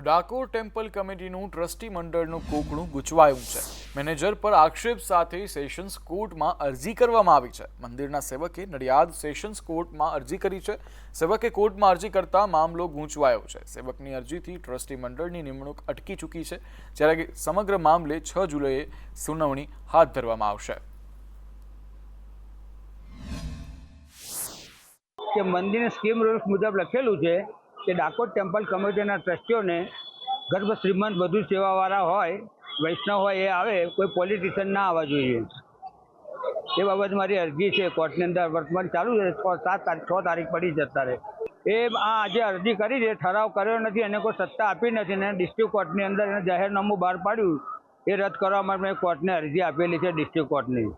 તો ડાકોર ટેમ્પલ કમિટીનું ટ્રસ્ટી મંડળનું કોકણું ગૂંચવાયું છે. મેનેજર પર આક્ષેપ સાથે સેશન્સ કોર્ટમાં અરજી કરવામાં આવી છે. મંદિરના સેવકે નડિયાદ સેશન્સ કોર્ટમાં અરજી કરી છે. સેવકે કોર્ટમાં અરજી કરતા મામલો ગૂંચવાયો છે. સેવકની અરજીથી ટ્રસ્ટી મંડળની નિમણૂક અટકી ચૂકી છે. જ્યારે સમગ્ર મામલે છ જુલાઈએ સુનાવણી હાથ ધરવામાં આવશે. કે મંદિરની સ્કીમ રૂલ્સ મુજબ લખેલું છે કે ડાકોર ટેમ્પલ કમિટીના ટ્રસ્ટીઓને ગર્ભ શ્રીમંત બધું સેવાવાળા હોય, વૈષ્ણવ હોય એ આવે, કોઈ પોલિટિશિયન ના આવવા જોઈએ. એ બાબત મારી અરજી છે, કોર્ટની અંદર વર્તમાન ચાલુ છે, છ સાત તારીખ, છ તારીખ પડી છે અત્યારે. એ આ આજે અરજી કરી છે, ઠરાવ કર્યો નથી, એને કોઈ સત્તા આપી નથી અને ડિસ્ટ્રિક્ટ કોર્ટની અંદર એને જાહેરનામું બહાર પાડ્યું. એ રદ કરવા માટે મેં કોર્ટને અરજી આપેલી છે, ડિસ્ટ્રિક્ટ કોર્ટની.